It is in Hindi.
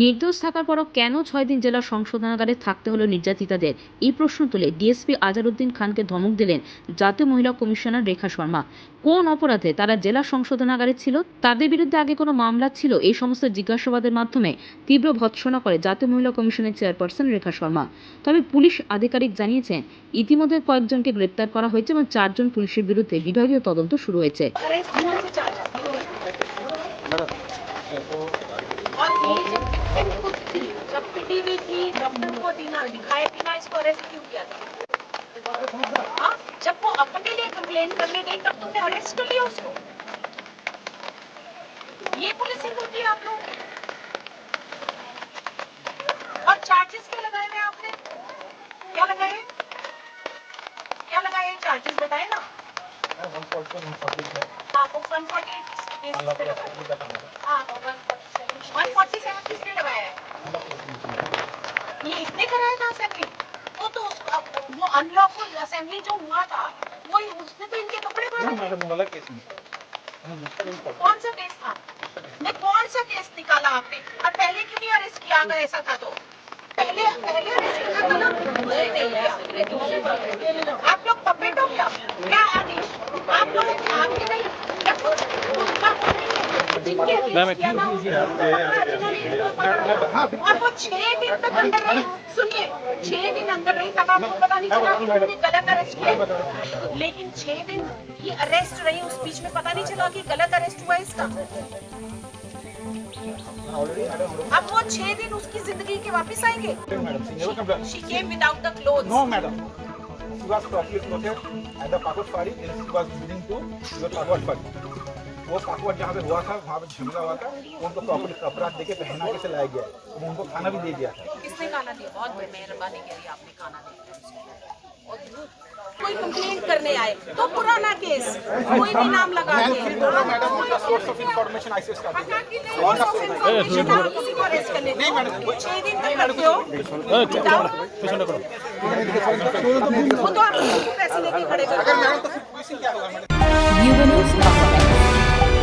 নির্দোষ থাকার পরও কেন ছয় দিন জেলা সংশোধনাগারে থাকতে হলো নির্যাতিতাদের? এই প্রশ্ন তুলে ডিএসপি আজারউদ্দিন খানকে ধমক দিলেন জাতীয় মহিলা কমিশনার রেখা শর্মা। কোন অপরাধে তারা জেলা সংশোধনাগারে ছিল? তাদের বিরুদ্ধে আগে কোনো মামলা ছিল? এই সমস্ত জিজ্ঞাসাবাদের মাধ্যমে তীব্র ভৎসনা করে জাতীয় মহিলা কমিশনের চেয়ারপারসন রেখা শর্মা। তবে পুলিশ আধিকারিক জানিয়েছেন, ইতিমধ্যে কয়েকজনকে গ্রেপ্তার করা হয়েছে এবং চারজন পুলিশের বিরুদ্ধে বিভাগীয় তদন্ত শুরু হয়েছে। जब पिटी हुई थी डॉक्टर को दिना दिखाए बिना इसको अरेस्ट क्यों किया था? हाँ? जब वो अपने लिए कंप्लेन करने गई तब तुमने अरेस्ट कर लिया उसको? ये पुलिसिंग होती है आप लोग? और चार्जेस क्या लगाए हैं आपने? क्या लगाए? क्या लगाए चार्जेस बताए ना? हाँ वो वन फोर्टी हाँ वन फोर्टी सेवन किसने लगाया है ये कराया जा सके वो तो वो अनलॉफुल असेंबली जो हुआ था वो उसने तो इनके कपड़े फाड़े। कौन सा केस था? मैं कौन सा केस निकाला आपने? और पहले क्यों नहीं अरेस्ट किया अगर ऐसा था तो? पहले पहले अरेस्ट किया था ना। आप लोग पपेट हो क्या क्या आदेश आप लोग आपके नहीं जब उनका वो नहीं है, जिनके अगेंस्ट किया था, उनको पकड़ा, जिन्होंने इनको पकड़ा। और वो छह दिन तक अंदर रही सुनिए छह दिन अंदर रही तब आपको पता नहीं चला कि गलत अरेस्ट किया लेकिन छह दिन ये अरेस्ट रही उस बीच में पता नहीं चला कि गलत अरेस्ट हुआ इसका अब वो छह दिन उसकी ज़िंदगी के वापस आएँगे she came without the clothes No, madam. She was properly clothed and the pocket फाड़ी and she was leading to your पाकुट फाड़ी. वो पाकुट जहाँ पे हुआ था, वहाँ पे झमला हुआ था, उनको प्रॉपर कपड़ा दे के पहना के से लाया गया तो उनको खाना भी दे दिया था। किसने खाना दिया? बहुत मेहरबानी करी आपने खाना दिया कोई कंप्लेंट करने आए। तो पुराना केस कोई भी नाम लगा के। मैडम उनका सोर्स ऑफ़ इंफॉर्मेशन ऐसे स्टार्ट पता कि नहीं source of information आप किसी को arrest करने को। छह दिन तक रखते हो। बताओ। वो तो आप पैसे लेके खड़े कर मैडम